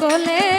কোলে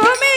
threw me.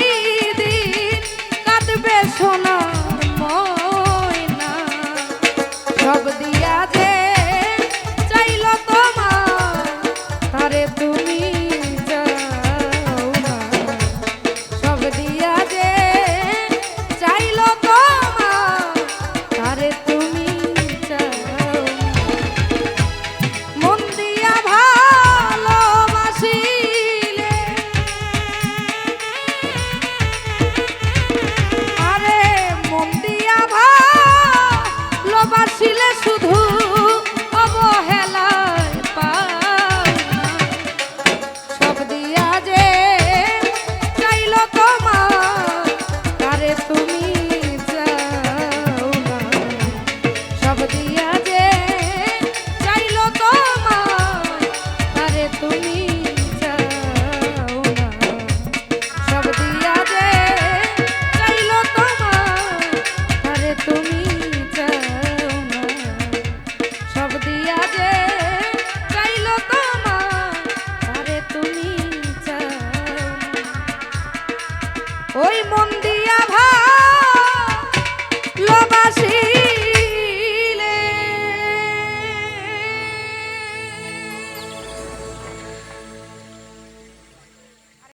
রে ছিলে শুধু